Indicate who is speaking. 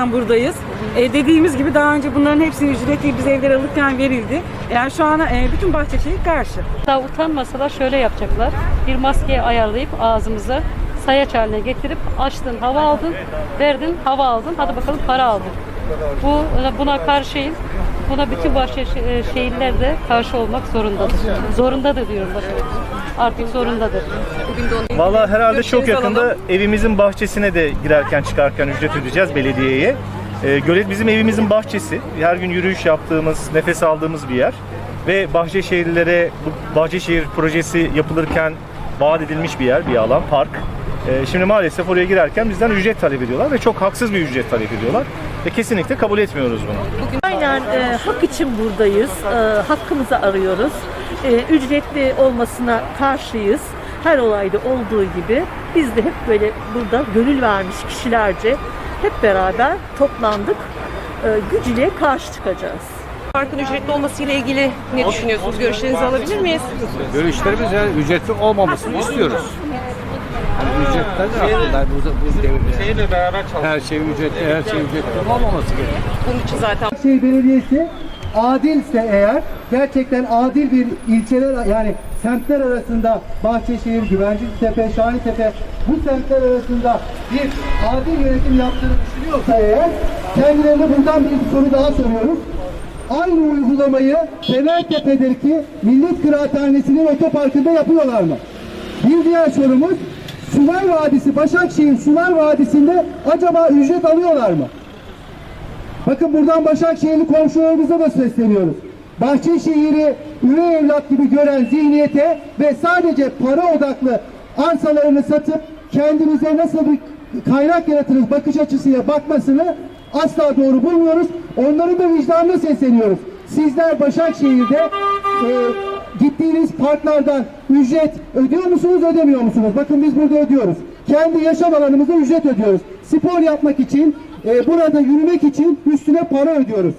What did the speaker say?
Speaker 1: yüzden buradayız. E, dediğimiz gibi daha önce bunların hepsinin ücreti biz evler alırken verildi. Yani şu an e, bütün Bahçeşehir karşı.
Speaker 2: Daha utanmasalar şöyle yapacaklar. Bir maskeye ayarlayıp ağzımıza sayaç haline getirip açtın, hava aldın, verdin, hava aldın. Hadi bakalım para aldın. Bu buna karşıyım. Buna bütün bahçe şehirler de karşı olmak zorundadır. Zorundadır diyorum bakın. Artık zorundadır.
Speaker 3: Valla herhalde çok yakında evimizin bahçesine de girerken çıkarken ücret ödeyeceğiz belediyeye. Ee, gölet bizim evimizin bahçesi. Her gün yürüyüş yaptığımız, nefes aldığımız bir yer. Ve Bahçeşehirlilere bu Bahçeşehir projesi yapılırken vaat edilmiş bir yer, bir alan, park. Ee, şimdi maalesef oraya girerken bizden ücret talep ediyorlar ve çok haksız bir ücret talep ediyorlar. Ve kesinlikle kabul etmiyoruz bunu.
Speaker 4: Aynen e, hak için buradayız. E, hakkımızı arıyoruz. E, ücretli olmasına karşıyız. Her olayda olduğu gibi biz de hep böyle burada gönül vermiş kişilerce hep beraber toplandık. E, güç ile karşı çıkacağız.
Speaker 5: Parkın ücretli olması ile ilgili ne düşünüyorsunuz? Görüşlerinizi alabilir miyiz?
Speaker 6: Görüşlerimiz yani ücretli olmamasını istiyoruz. Yani ücretler de aslında bu, bu devirde. Her şey ücretli, her şey ücretli olmaması gerekiyor.
Speaker 5: Bunun için zaten
Speaker 7: Bahçeşehir Belediyesi adilse eğer gerçekten adil bir ilçeler yani semtler arasında Bahçeşehir, Güvenciktepe, Şahintepe bu semtler arasında bir adil yönetim yaptığını düşünüyorsa eğer kendilerine buradan bir soru daha soruyoruz. Aynı uygulamayı Fenertepe'deki Millet Kıraathanesi'nin otoparkında yapıyorlar mı? Bir diğer sorumuz Sular Vadisi, Başakşehir Sular Vadisi'nde acaba ücret alıyorlar mı? Bakın buradan Başakşehirli komşularımıza da sesleniyoruz. Bahçeşehir'i üvey evlat gibi gören zihniyete ve sadece para odaklı arsalarını satıp kendimize nasıl bir kaynak yaratırız bakış açısıyla bakmasını asla doğru bulmuyoruz. Onların da vicdanına sesleniyoruz. Sizler Başakşehir'de e, gittiğiniz parklardan ücret ödüyor musunuz ödemiyor musunuz? Bakın biz burada ödüyoruz. Kendi yaşam alanımızda ücret ödüyoruz. Spor yapmak için, e, burada yürümek için üstüne para ödüyoruz.